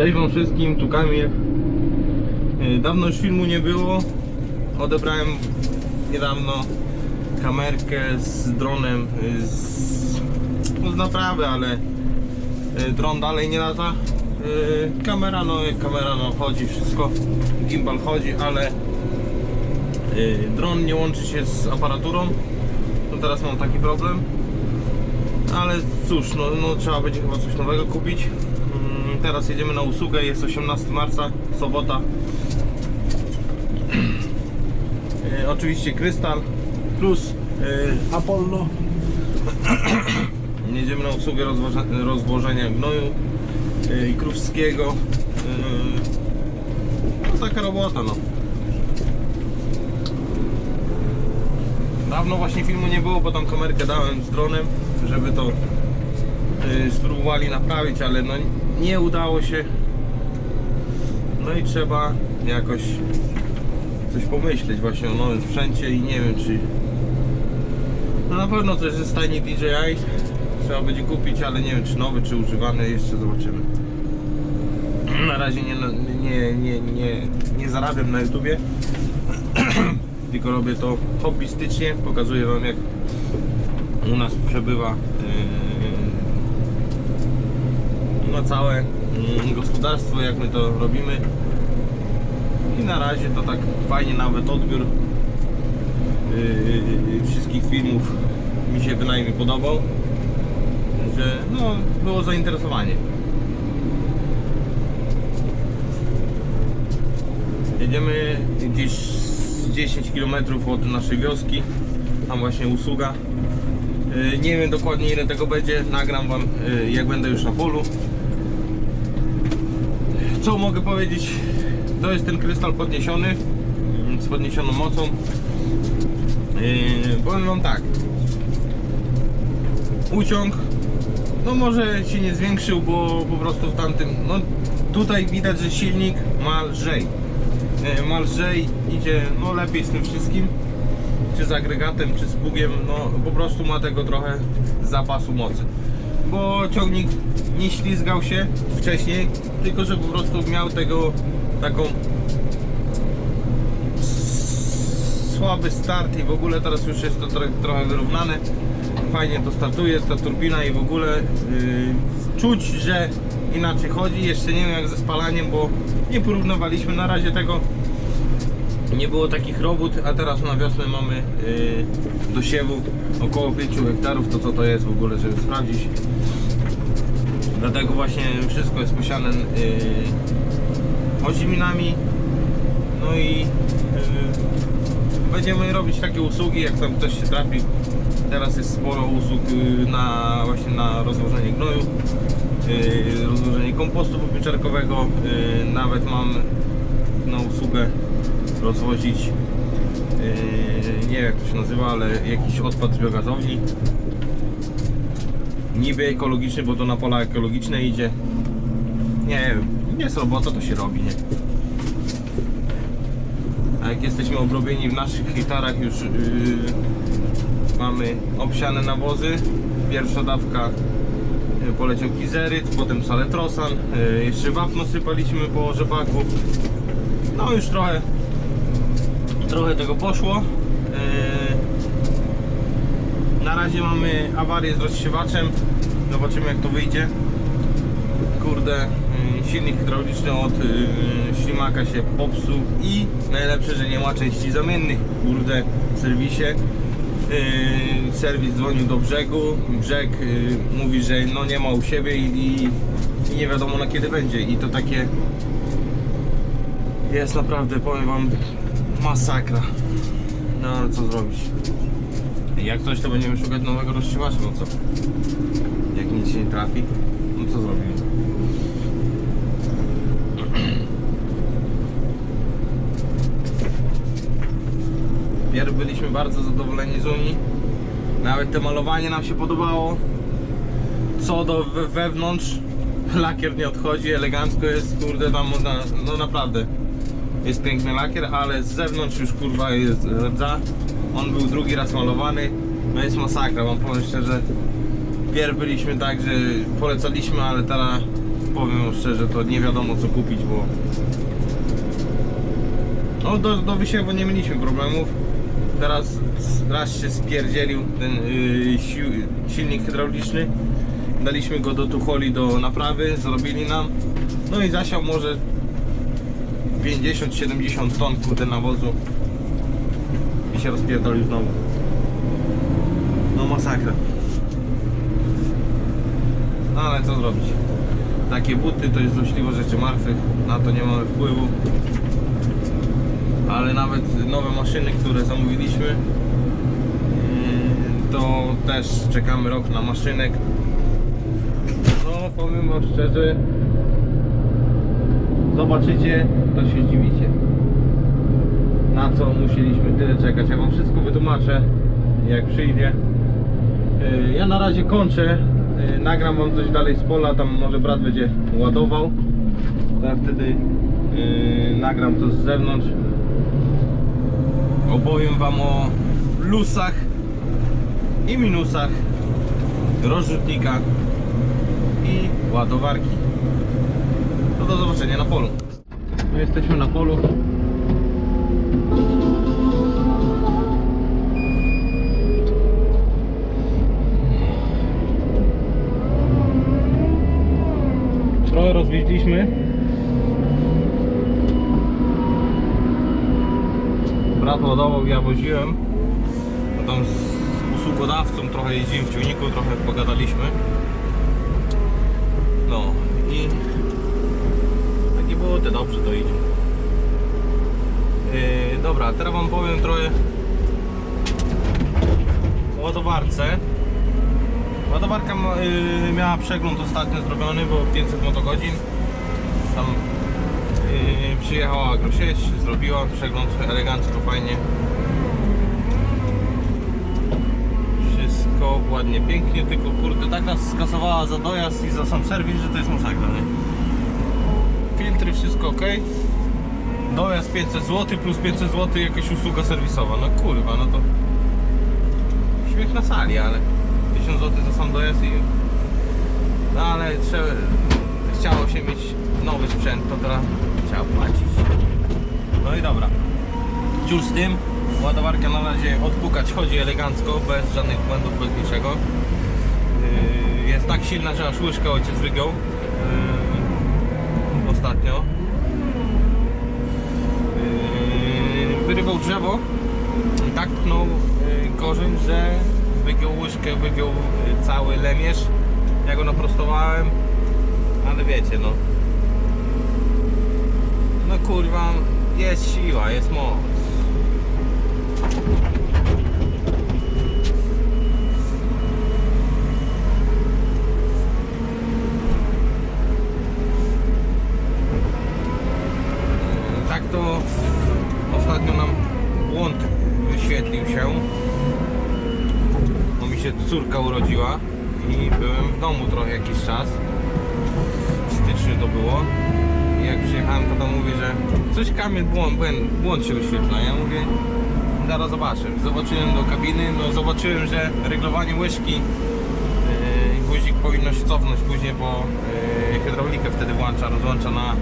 Cześć wam wszystkim, tu Kamil. Yy, Dawno już filmu nie było. Odebrałem niedawno kamerkę z dronem yy, z, no z naprawy, ale yy, dron dalej nie lata. Kamera, no jak kamera no chodzi wszystko, gimbal chodzi, ale dron nie łączy się z aparaturą. No teraz mam taki problem. Ale cóż, no, no trzeba będzie chyba coś nowego kupić. Teraz jedziemy na usługę, jest 18 marca, sobota. E, oczywiście krystal plus e, Apollo. jedziemy na usługę rozwoża- rozwożenia gnoju e, i krówskiego. E, no taka robota no. Dawno właśnie filmu nie było, bo tam kamerkę dałem z dronem, żeby to y, spróbowali naprawić, ale no nie udało się. No i trzeba jakoś coś pomyśleć właśnie o nowym sprzęcie i nie wiem czy no na pewno też ze stajni DJI trzeba będzie kupić, ale nie wiem czy nowy, czy używany, jeszcze zobaczymy. Na razie nie, nie, nie, nie, nie zarabiam na YouTubie tylko robię to hobbystycznie, pokazuję wam jak u nas przebywa yy, no całe yy, gospodarstwo, jak my to robimy i na razie to tak fajnie nawet odbiór yy, wszystkich filmów mi się bynajmniej podobał że no było zainteresowanie Jedziemy gdzieś z 10 km od naszej wioski. Tam właśnie usługa. Yy, Nie wiem dokładnie ile tego będzie. Nagram wam yy, jak będę już na polu. Co mogę powiedzieć? To jest ten krystal podniesiony yy, z podniesioną mocą. Yy, Powiem wam tak. Uciąg no może się nie zwiększył, bo po prostu w tamtym, no tutaj widać, że silnik ma lżej. E, Ma lżej, idzie no lepiej z tym wszystkim, czy z agregatem, czy z pługiem, no po prostu ma tego trochę zapasu mocy. Bo ciągnik nie ślizgał się wcześniej, tylko że po prostu miał tego taką słaby start i w ogóle teraz już jest to trochę, wyrównane. Fajnie to startuje, ta turbina i w ogóle yy, czuć, że inaczej chodzi. Jeszcze nie wiem jak ze spalaniem, bo nie porównywaliśmy na razie tego. Nie było takich robót, a teraz na wiosnę mamy yy, do siewu około 5 hektarów. To co to jest w ogóle, żeby sprawdzić. Dlatego właśnie wszystko jest posiane yy, ozimnami. No i yy, będziemy robić takie usługi, jak tam ktoś się trafi. Teraz jest sporo usług yy, na właśnie na rozłożenie gnoju, yy, rozłożenie kompostu popieczarkowego. Yy, nawet mam na usługę rozwozić yy, nie wiem jak to się nazywa, ale jakiś odpad z biogazowni. Niby ekologiczny, bo to na pola ekologiczne idzie. Nie wiem, jest robota, to się robi, nie? A jak jesteśmy obrobieni w naszych hektarach już yy, mamy obsiane nawozy. Pierwsza dawka yy, poleciał kizeryt, potem saletrosan, yy, jeszcze wapno sypaliśmy po rzepaku. No już trochę trochę tego poszło. Yy, na razie mamy awarię z rozsiewaczem. Zobaczymy jak to wyjdzie. Kurde, yy, silnik hydrauliczny od yy, ślimaka się popsuł i najlepsze, że nie ma części zamiennych. Kurde, w serwisie. Yy, serwis dzwonił do brzegu. Brzeg yy, mówi, że no nie ma u siebie i nie wiadomo na kiedy będzie. I to takie jest naprawdę, powiem wam, masakra. No ale co zrobić? Jak coś, to będziemy szukać nowego rozsiewacza, no co? Jak nic się nie trafi, no co zrobimy? Pierw byliśmy bardzo zadowoleni z Unii. Nawet to malowanie nam się podobało. Co do we- wewnątrz, lakier nie odchodzi, elegancko jest, kurde, tam można, no naprawdę jest piękny lakier, ale z zewnątrz już kurwa jest rdza. On był drugi raz malowany, no jest masakra, wam powiem szczerze. Pierw byliśmy tak, że polecaliśmy, ale teraz powiem szczerze, to nie wiadomo co kupić, bo no do, do wysiewu nie mieliśmy problemów. Teraz raz się spierdzielił ten yy, sił, silnik hydrauliczny. Daliśmy go do tucholi do naprawy, zrobili nam. No i zasiał może 50-70 ton kurde nawozu i się rozpierdolił znowu. No masakra. No ale co zrobić? Takie buty to jest złośliwo rzeczy martwych, na to nie mamy wpływu. Ale nawet nowe maszyny, które zamówiliśmy, yy, to też czekamy rok na maszynek. No powiem wam szczerze, zobaczycie, to się zdziwicie. Na co musieliśmy tyle czekać. Ja wam wszystko wytłumaczę, jak przyjdzie. Yy, Ja na razie kończę. Yy, Nagram wam coś dalej z pola, tam może brat będzie ładował. Ja wtedy yy, nagram to z zewnątrz. Opowiem wam o plusach i minusach rozrzutnika i ładowarki. To do zobaczenia na polu. My jesteśmy na polu. Rozwieźliśmy. Brat ładował, ja woziłem. No tam z usługodawcą trochę jeździłem w ciągniku, trochę pogadaliśmy. No i takie buty, dobrze to idzie. Yy, dobra, teraz wam powiem trochę o ładowarce. Ładowarka yy, miała przegląd ostatnio zrobiony, bo 500 motogodzin. Tam yy, przyjechała agrosieć, zrobiła przegląd elegancko, fajnie. Wszystko ładnie, pięknie, tylko kurde tak nas skasowała za dojazd i za sam serwis, że to jest masakra, nie? Filtry, wszystko ok. Dojazd 500 zł plus 500 zł jakaś usługa serwisowa. No kurwa, no to śmiech na sali, ale 1000 zł za sam dojazd i... No ale trzeba... Chciało się mieć nowy sprzęt, to teraz trzeba płacić. No i dobra. Ciul z tym. Ładowarka na razie odpukać chodzi elegancko, bez żadnych błędów, bez niczego. Yy, Jest tak silna, że aż łyżkę ojciec wygiął yy, ostatnio. Yy, Wyrywał drzewo i tak pchnął yy, korzeń, że wygiął łyżkę, wygiął yy, cały lemierz. Ja go naprostowałem, ale wiecie no. No kurwa, jest siła, jest moc. Tak to ostatnio nam błąd wyświetlił się. Się córka urodziła i byłem w domu trochę jakiś czas. W styczniu to było. I jak przyjechałem, to tam mówi, że coś kamień, błąd, błąd, błąd się wyświetla. Ja mówię, zaraz zobaczę. Zobaczyłem do kabiny, no zobaczyłem, że reglowanie łyżki yy, guzik powinno się cofnąć później, bo yy, hydraulikę wtedy włącza, rozłącza na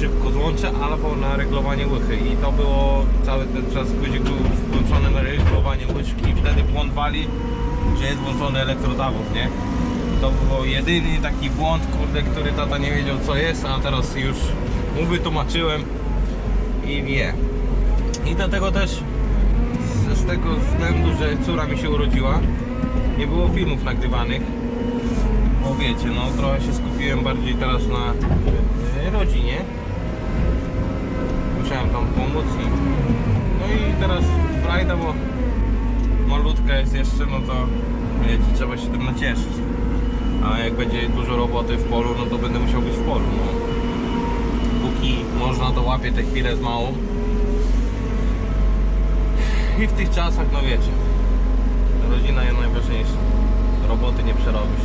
szybko złącze albo na reglowanie łychy i to było cały ten czas guzik był włączony na reglowanie łyżki i wtedy błąd wali, że jest włączony elektrozawód, nie? To był jedyny taki błąd, kurde, który tata nie wiedział co jest, a teraz już mu wytłumaczyłem i wie. I dlatego też z, z tego względu, że córa mi się urodziła, nie było filmów nagrywanych, bo wiecie, no trochę się skupiłem bardziej teraz na rodzinie. Musiałem tam pomóc i no i teraz frajda, bo malutka jest jeszcze, no to wiecie, trzeba się tym nacieszyć. A jak będzie dużo roboty w polu, no to będę musiał być w polu, no. Póki można, to łapię te chwile z małą. I w tych czasach, no wiecie, rodzina jest najważniejsza. Roboty nie przerobisz.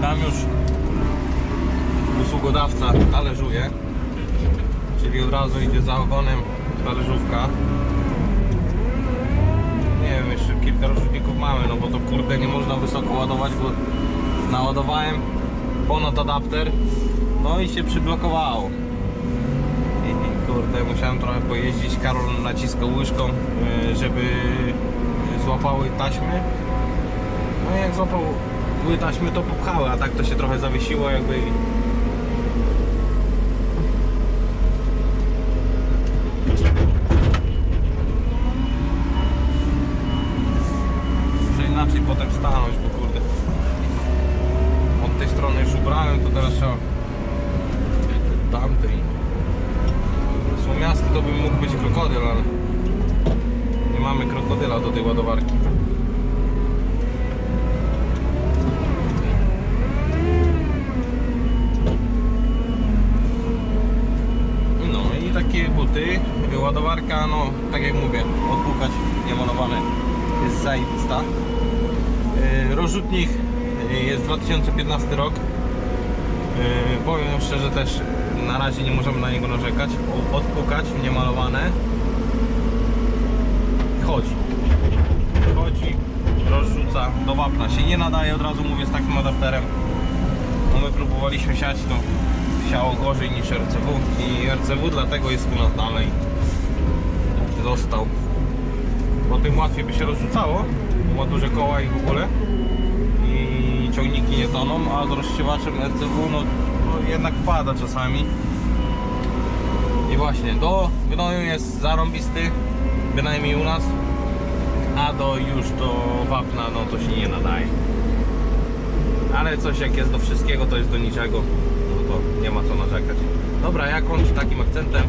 Tam już usługodawca talerzuje, czyli od razu idzie za ogonem talerzówka. Nie wiem, jeszcze kilka rozrzutników mamy, no bo to kurde nie można wysoko ładować, bo naładowałem ponad adapter, no i się przyblokowało. I, kurde, musiałem trochę pojeździć, Karol naciskał łyżką, y, żeby złapały taśmy. No i jak złapał były taśmy to popchały, a tak to się trochę zawiesiło jakby inaczej potem stanąć, bo kurde od tej strony już ubrałem, to teraz trzeba tamtej Słomiasty to by mógł być krokodyl, ale nie mamy krokodyla do tej ładowarki. No i takie buty, ładowarka, no tak jak mówię, odpukać niemalowane jest zajebista. Yy, Rozrzutnik yy, jest 2015 rok. Yy, Powiem szczerze też na razie nie możemy na niego narzekać. Odpukać niemalowane. Chodzi. Chodzi, rozrzuca do wapna. Się nie nadaje od razu mówię z takim adapterem. No my próbowaliśmy siać to siało gorzej niż RCW i RCW dlatego jest u nas dalej został bo tym łatwiej by się rozrzucało ma duże koła i w ogóle i ciągniki nie toną a z rozsiewaczem RCW no, no jednak wpada czasami i właśnie do gnoju jest zarąbisty bynajmniej u nas a do już do wapna no to się nie nadaje ale coś jak jest do wszystkiego, to jest do niczego. No to nie ma co narzekać. Dobra, ja kończę takim akcentem.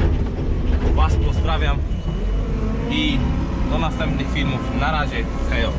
Was pozdrawiam i do następnych filmów. Na razie, hejo.